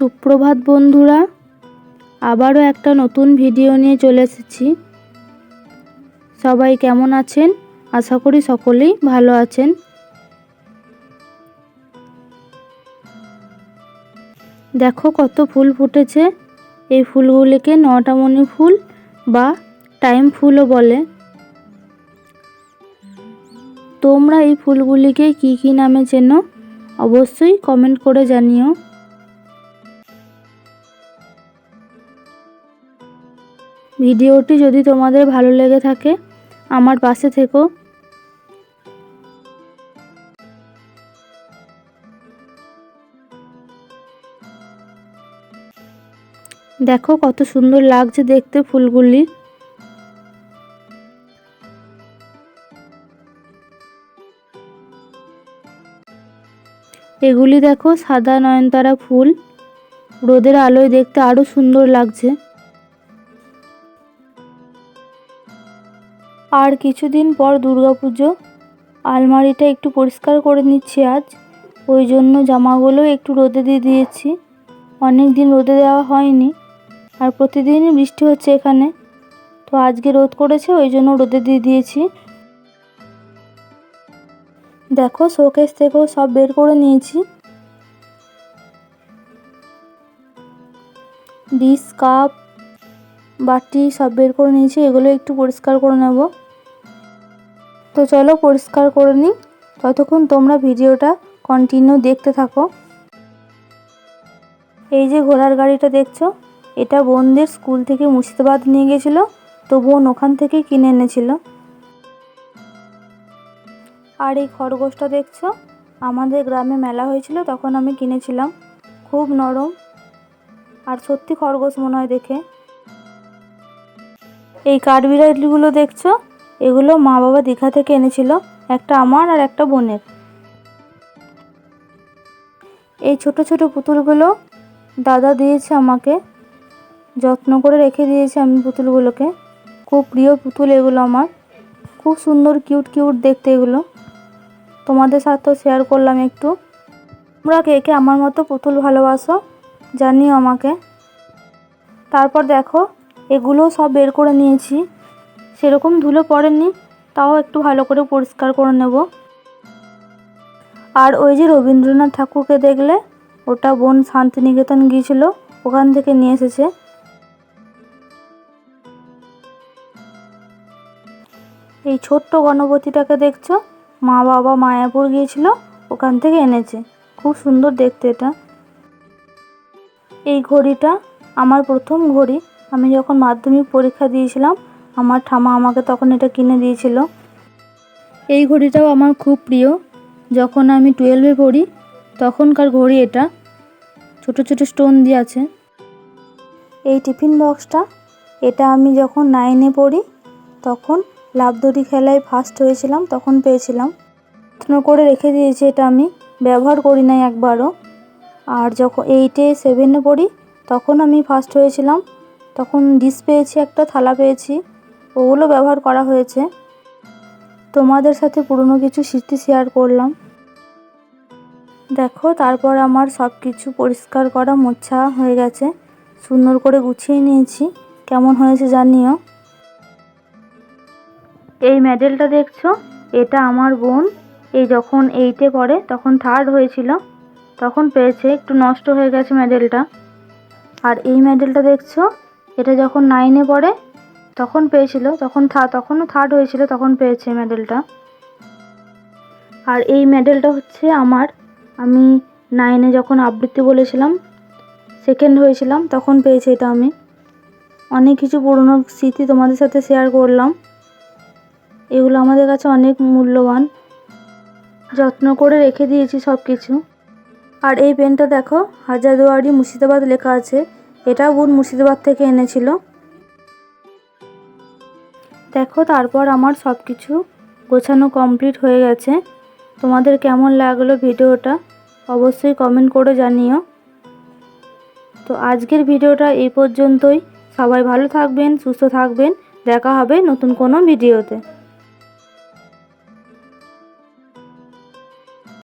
সুপ্রভাত বন্ধুরা, আবারও একটা নতুন ভিডিও নিয়ে চলে এসেছি। সবাই কেমন আছেন? আশা করি সকলেই ভালো আছেন। দেখো কত ফুল ফুটেছে। এই ফুলগুলিকে নটামণি ফুল বা টাইম ফুলও বলে। তোমরা এই ফুলগুলিকে কি কি নামে চেনো? অবশ্যই কমেন্ট করে জানিও। ভিডিওটি যদি তোমাদের ভালো লেগে থাকে, আমার পাশে থেকো। দেখো কত সুন্দর লাগছে দেখতে ফুলগুলি। এগুলি দেখো সাদা নয়নতারা ফুল। রোদের আলোয় দেখতে আরও সুন্দর লাগছে। আর কিছুদিন পর দুর্গাপুজো। আলমারিটা একটু পরিষ্কার করে নিচ্ছি আজ। ওই জন্য জামাগুলো একটু রোদে দিয়ে দিয়েছি। অনেক দিন রোদে দেওয়া হয়নি। আর প্রতিদিনই বৃষ্টি হচ্ছে এখানে। তো আজকে রোদ করেছে, ওই জন্য রোদে দিয়ে দিয়েছি। দেখো, শোকেস থেকেও সব বের করে নিয়েছি। ডিস কাপ বাটি সব বের করে নিয়েছি, এগুলো একটু পরিষ্কার করে নেব। তো চলো পরিষ্কার করে নিই। ততক্ষণ তোমরা ভিডিওটা কন্টিনিউ দেখতে থাকো। এই যে ঘোড়ার গাড়িটা দেখছ, এটা বোনদের স্কুল থেকে মুর্শিদাবাদ নিয়ে গেছিল, তো বোন ওখান থেকে কিনে এনেছিল। আর এই খরগোশটা দেখছ, আমাদের গ্রামে মেলা হয়েছিল, তখন আমি কিনেছিলাম। খুব নরম। আর সত্যি খরগোশ মনে হয় দেখে। এই কাঠবিড়ালিগুলো দেখছ? এগুলো মা বাবা দীঘা থেকে এনেছিল, একটা আমার আর একটা বোনের। এই ছোট ছোট পুতুলগুলো দাদা দিয়েছে আমাকে, যত্ন করে রেখে দিয়েছি আমি পুতুলগুলোকে। খুব প্রিয় পুতুল এগুলো আমার। খুব সুন্দর, কিউট কিউট দেখতে এগুলো। তোমাদের সাথেও শেয়ার করলাম একটু। তোমরা কে কে আমার মতো পুতুল ভালোবাসো, জানিও আমাকে। তারপর দেখো এগুলো সব বের করে নিয়েছি। সেরকম ধুলো পড়েনি, তাও একটু ভালো করে পরিষ্কার করে নেব। আর ওই যে রবীন্দ্রনাথ ঠাকুরকে দেখলে, ওটা বোন শান্তিনিকেতন গিয়েছিল, ওখান থেকে নিয়ে এসেছে। এই ছোট্ট গণপতিটাকে দেখছ? মা বাবা মায়াপুর গিয়েছিল, ওখান থেকে এনেছে। খুব সুন্দর দেখতে এটা। এই ঘড়িটা আমার প্রথম ঘড়ি। আমি যখন মাধ্যমিক পরীক্ষা দিয়েছিলাম, আমার ঠামা আমাকে তখন এটা কিনে দিয়েছিল। এই ঘড়িটাও আমার খুব প্রিয়। যখন আমি টুয়েলভে পড়ি, তখনকার ঘড়ি এটা। ছোট ছোট স্টোন দিয়ে আছে। এই টিফিন বক্সটা এটা আমি যখন নাইনে পড়ি, তখন লাভদড়ি খেলায় ফার্স্ট হয়েছিলাম, তখন পেয়েছিলাম। যত্ন করে রেখে দিয়েছি এটা আমি, ব্যবহার করি নাই একবারও। আর যখন এইটে সেভেনে পড়ি, তখন আমি ফার্স্ট হয়েছিলাম তখন ডিশ পেয়েছি, একটা থালা পেয়েছি। ওগুলো ব্যবহার করা হয়েছে। তোমাদের সাথে পুরনো কিছু স্মৃতি শেয়ার করলাম। দেখো, তারপর আমার সব কিছু পরিষ্কার করা মোছা হয়ে গেছে। সুন্দর করে গুছিয়ে নিয়েছি। কেমন হয়েছে জানিও। এই মেডেলটা দেখছ? এটা আমার বোন। এই যখন এইটে পড়ে, তখন থার্ড হয়েছিল। তখন পেয়েছে, একটু নষ্ট হয়ে গেছে মেডেলটা। আর এই মেডেলটা দেখছ? এটা যখন নাইনে পড়ে, তখন পেয়েছিল, তখন থা, তখনও থার্ড হয়েছিল, তখন পেয়েছে মেডেলটা আর এই মেডেলটা হচ্ছে আমার, আমি নাইনে যখন আবৃত্তি বলেছিলাম সেকেন্ড হয়েছিলাম, তখন পেয়েছি এটা আমি। অনেক কিছু পুরনো স্মৃতি তোমাদের সাথে শেয়ার করলাম। এগুলো আমাদের কাছে অনেক মূল্যবান। যত্ন করে রেখে দিয়েছি সব কিছু আর এই পেনটা দেখো, হাজারদুয়ারি মুর্শিদাবাদ লেখা আছে। এটাও বোন মুর্শিদাবাদ থেকে এনেছিল। দেখো, তারপর আমার সব কিছু গোছানো কমপ্লিট হয়ে গেছে। তোমাদের কেমন লাগল ভিডিওটা অবশ্যই কমেন্ট করে জানিও। তো আজকের ভিডিওটা এই পর্যন্তই। সবাই ভালো থাকবেন, সুস্থ থাকবেন। দেখা হবে নতুন কোনো ভিডিওতে।